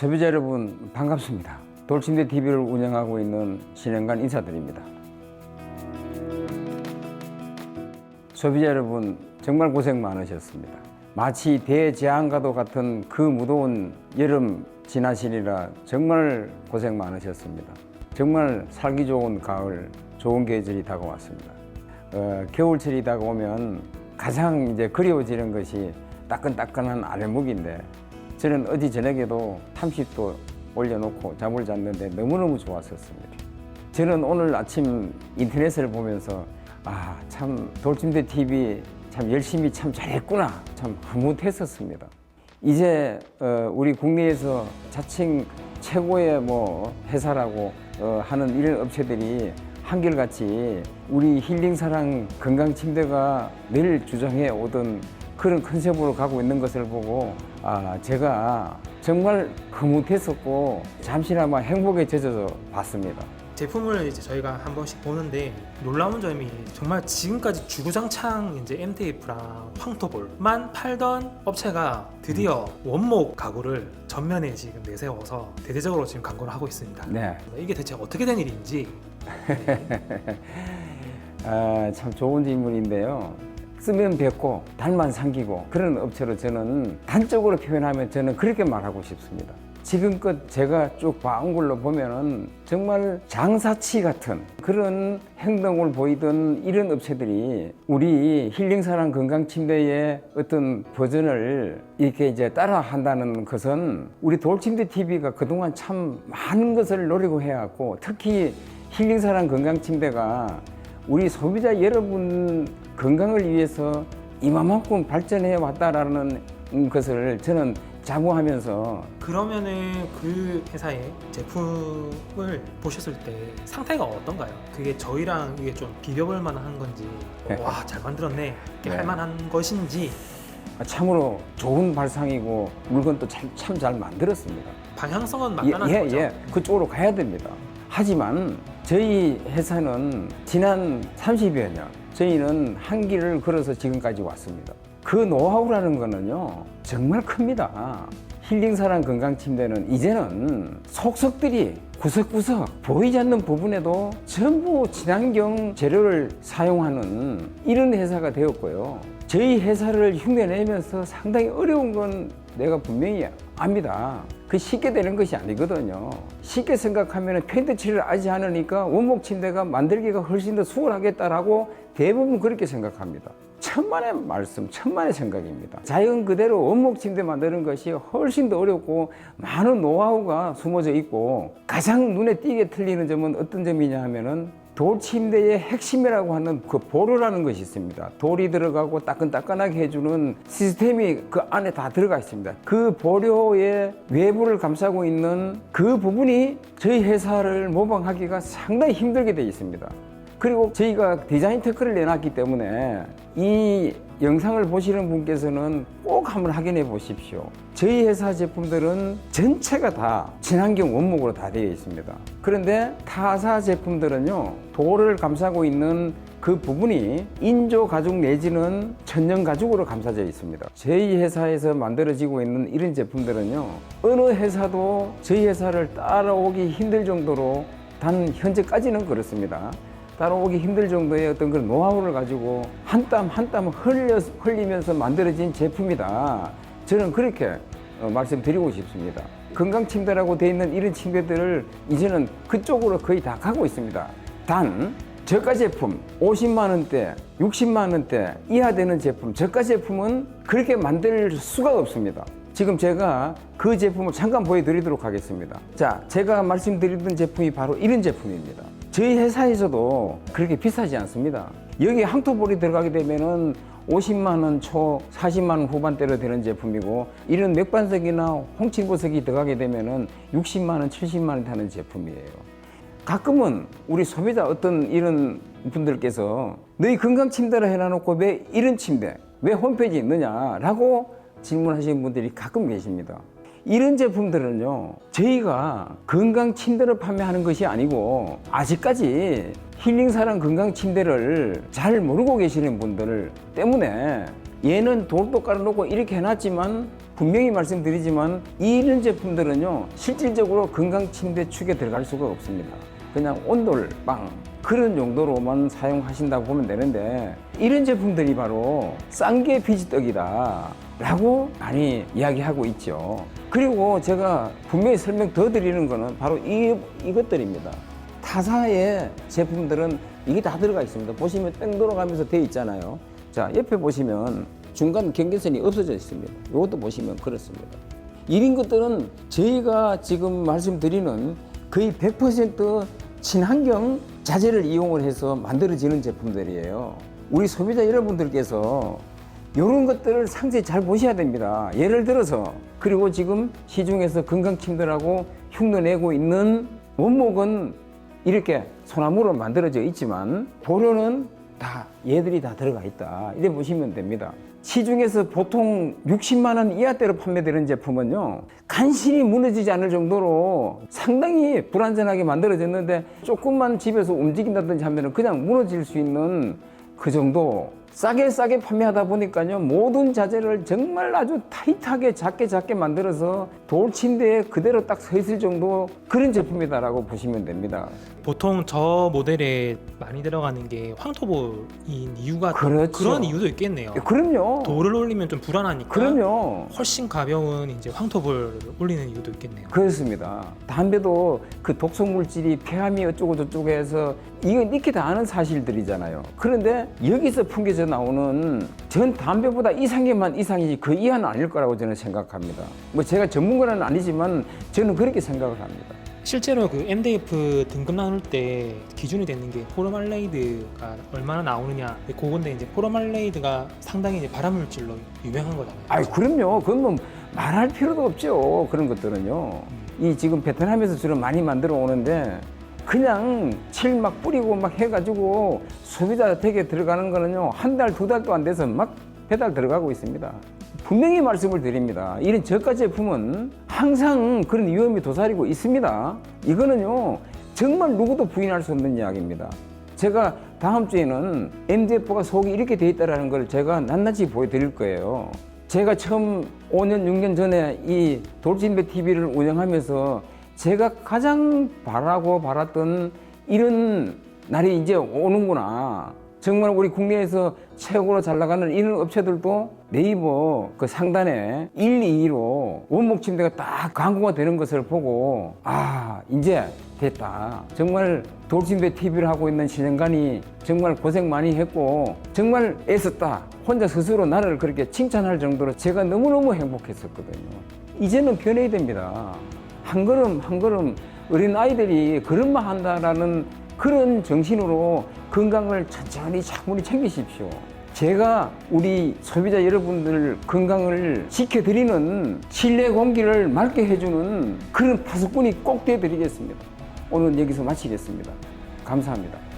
소비자 여러분 반갑습니다. 돌침대 TV를 운영하고 있는 신행관 인사드립니다. 소비자 여러분 정말 고생 많으셨습니다. 마치 대재앙과도 같은 그 무더운 여름 지나시리라 정말 고생 많으셨습니다. 정말 살기 좋은 가을, 좋은 계절이 다가왔습니다. 어, 겨울철이 다가오면 가장 이제 그리워지는 것이 따끈따끈한 아랫목인데 저는 어제 저녁에도 30도 올려놓고 잠을 잤는데 너무너무 좋았었습니다. 저는 오늘 아침 인터넷을 보면서 아 참 돌침대 TV 참 열심히 참 잘했구나 참 흐뭇했었습니다. 이제 어, 우리 국내에서 자칭 최고의 뭐 회사라고 어, 하는 이런 업체들이 한결같이 우리 힐링 사랑 건강 침대가 늘 주장해 오던 그런 컨셉으로 가고 있는 것을 보고 아 제가 정말 흐뭇했었고 잠시나마 행복에 젖어서 봤습니다. 제품을 이제 저희가 한 번씩 보는데 놀라운 점이 정말 지금까지 주구장창 이제 MTF랑 황토볼만 팔던 업체가 드디어 원목 가구를 전면에 지금 내세워서 대대적으로 지금 광고를 하고 있습니다. 네. 이게 대체 어떻게 된 일인지 아, 참 좋은 질문인데요. 쓰면 뵙고 달만 삼기고 그런 업체로 저는 단적으로 표현하면 저는 그렇게 말하고 싶습니다. 지금껏 제가 쭉 봐온 걸로 보면은 정말 장사치 같은 그런 행동을 보이던 이런 업체들이 우리 힐링사랑 건강침대의 어떤 버전을 이렇게 이제 따라 한다는 것은 우리 돌침대 TV가 그동안 참 많은 것을 노리고 해왔고 특히 힐링사랑 건강침대가 우리 소비자 여러분 건강을 위해서 이만큼 발전해 왔다라는 것을 저는 자부하면서 그러면은 그 회사의 제품을 보셨을 때 상태가 어떤가요? 그게 저희랑 이게 좀 비벼볼 만한 건지 와 잘 만들었네 이렇게 네. 할 만한 것인지 참으로 좋은 발상이고 물건도 참 잘 만들었습니다. 방향성은 예, 맞다는 예, 거죠. 예. 그쪽으로 가야 됩니다. 하지만 저희 회사는 지난 30여 년 저희는 한 길을 걸어서 지금까지 왔습니다. 그 노하우라는 거는요 정말 큽니다. 힐링사랑 건강침대는 이제는 속속들이 구석구석 보이지 않는 부분에도 전부 친환경 재료를 사용하는 이런 회사가 되었고요. 저희 회사를 흉내내면서 상당히 어려운 건 내가 분명히 압니다. 그 쉽게 되는 것이 아니거든요. 쉽게 생각하면 페인트 칠을 하지 않으니까 원목 침대가 만들기가 훨씬 더 수월하겠다라고 대부분 그렇게 생각합니다. 천만의 말씀, 천만의 생각입니다. 자연 그대로 원목 침대 만드는 것이 훨씬 더 어렵고 많은 노하우가 숨어져 있고 가장 눈에 띄게 틀리는 점은 어떤 점이냐 하면은 돌 침대의 핵심이라고 하는 그 보루라는 것이 있습니다. 돌이 들어가고 따끈따끈하게 해주는 시스템이 그 안에 다 들어가 있습니다. 그 보료의 외부를 감싸고 있는 그 부분이 저희 회사를 모방하기가 상당히 힘들게 되어 있습니다. 그리고 저희가 디자인 특허를 내놨기 때문에 이 영상을 보시는 분께서는 꼭 한번 확인해 보십시오. 저희 회사 제품들은 전체가 다 친환경 원목으로 다 되어 있습니다. 그런데 타사 제품들은요, 돌을 감싸고 있는 그 부분이 인조 가죽 내지는 천연 가죽으로 감싸져 있습니다. 저희 회사에서 만들어지고 있는 이런 제품들은요, 어느 회사도 저희 회사를 따라오기 힘들 정도로 단 현재까지는 그렇습니다. 따라오기 힘들 정도의 어떤 그런 노하우를 가지고 한 땀 한 땀 흘려 흘리면서 만들어진 제품이다. 저는 그렇게 어, 말씀드리고 싶습니다. 건강 침대라고 돼 있는 이런 침대들을 이제는 그쪽으로 거의 다 가고 있습니다. 단 저가 제품 50만 원대, 60만 원대 이하 되는 제품, 저가 제품은 그렇게 만들 수가 없습니다. 지금 제가 그 제품을 잠깐 보여드리도록 하겠습니다. 자, 제가 말씀드리던 제품이 바로 이런 제품입니다. 저희 회사에서도 그렇게 비싸지 않습니다. 여기 항토볼이 들어가게 되면은 50만 원 초, 40만 원 후반대로 되는 제품이고 이런 맥반석이나 홍치보석이 들어가게 되면은 60만 원, 70만 원 하는 제품이에요. 가끔은 우리 소비자 어떤 이런 분들께서 너희 건강 침대를 해놔놓고 왜 이런 침대, 왜 홈페이지에 있느냐라고 질문하시는 분들이 가끔 계십니다. 이런 제품들은요, 저희가 건강 침대를 판매하는 것이 아니고, 아직까지 힐링사랑 건강 침대를 잘 모르고 계시는 분들 때문에 얘는 돌도 깔아놓고 이렇게 해놨지만 분명히 말씀드리지만 이런 제품들은요 실질적으로 건강 침대 축에 들어갈 수가 없습니다. 그냥 온돌 빵 그런 용도로만 사용하신다고 보면 되는데 이런 제품들이 바로 쌍계 비지떡이다 라고 많이 이야기하고 있죠. 그리고 제가 분명히 설명 더 드리는 거는 바로 이, 이것들입니다. 타사의 제품들은 이게 다 들어가 있습니다. 보시면 땡 돌아가면서 돼 있잖아요. 자, 옆에 보시면 중간 경계선이 없어져 있습니다. 이것도 보시면 그렇습니다. 이런 것들은 저희가 지금 말씀드리는 거의 100% 친환경 자재를 이용을 해서 만들어지는 제품들이에요. 우리 소비자 여러분들께서 이런 것들을 상세히 잘 보셔야 됩니다. 예를 들어서 그리고 지금 시중에서 건강침대라고 흉내내고 있는 원목은 이렇게 소나무로 만들어져 있지만 보료는 다 얘들이 다 들어가 있다. 이래 보시면 됩니다. 시중에서 보통 60만 원 이하대로 판매되는 제품은요. 간신히 무너지지 않을 정도로 상당히 불안전하게 만들어졌는데 조금만 집에서 움직인다든지 하면 그냥 무너질 수 있는 그 정도 싸게 싸게 판매하다 보니까요 모든 자재를 정말 아주 타이트하게 작게 작게 만들어서 돌 침대에 그대로 딱 서 있을 정도 그런 제품이다라고 보시면 됩니다. 보통 저 모델에 많이 들어가는 게 황토볼인 이유가 또 그렇죠. 그런 이유도 있겠네요. 그럼요. 돌을 올리면 좀 불안하니까 그럼요. 훨씬 가벼운 이제 황토볼을 올리는 이유도 있겠네요. 그렇습니다. 담배도 그 독성 물질이 폐암이 어쩌고 저쩌고 해서 이건 익히 다 아는 사실들이잖아요. 그런데 여기서 풍겨져 나오는 전 담배보다 이상계만 이상이지 그 이하는 아닐 거라고 저는 생각합니다. 뭐 제가 전문가는 아니지만 저는 그렇게 생각을 합니다. 실제로 그 MDF 등급 나눌 때 기준이 되는 게 포르말레이드가 얼마나 나오느냐 그건데 이제 포르말레이드가 상당히 이제 발암물질로 유명한 거잖아요. 아이 그럼요. 그건 뭐 말할 필요도 없죠. 그런 것들은요. 이 지금 베트남에서 주로 많이 만들어 오는데 그냥 칠 막 뿌리고 막 해가지고 소비자 댁에 들어가는 거는요 한 달 두 달도 안 돼서 막 배달 들어가고 있습니다. 분명히 말씀을 드립니다. 이런 저가 제품은 항상 그런 위험이 도사리고 있습니다. 이거는요 정말 누구도 부인할 수 없는 이야기입니다. 제가 다음 주에는 MDF가 속이 이렇게 돼 있다는 걸 제가 낱낱이 보여드릴 거예요. 제가 처음 5년, 6년 전에 이 돌진배 TV를 운영하면서 제가 가장 바라고 바랐던 이런 날이 이제 오는구나. 정말 우리 국내에서 최고로 잘 나가는 이런 업체들도 네이버 그 상단에 1, 2로 원목 침대가 딱 광고가 되는 것을 보고 아 이제 됐다. 정말 돌침대 TV를 하고 있는 신영관이 정말 고생 많이 했고 정말 애썼다. 혼자 스스로 나를 그렇게 칭찬할 정도로 제가 너무너무 행복했었거든요. 이제는 변해야 됩니다. 한 걸음 한 걸음 어린 아이들이 걸음만 한다라는 그런 정신으로 건강을 천천히 차분히 챙기십시오. 제가 우리 소비자 여러분들 건강을 지켜드리는 실내 공기를 맑게 해주는 그런 파수꾼이 꼭 되어드리겠습니다. 오늘 여기서 마치겠습니다. 감사합니다.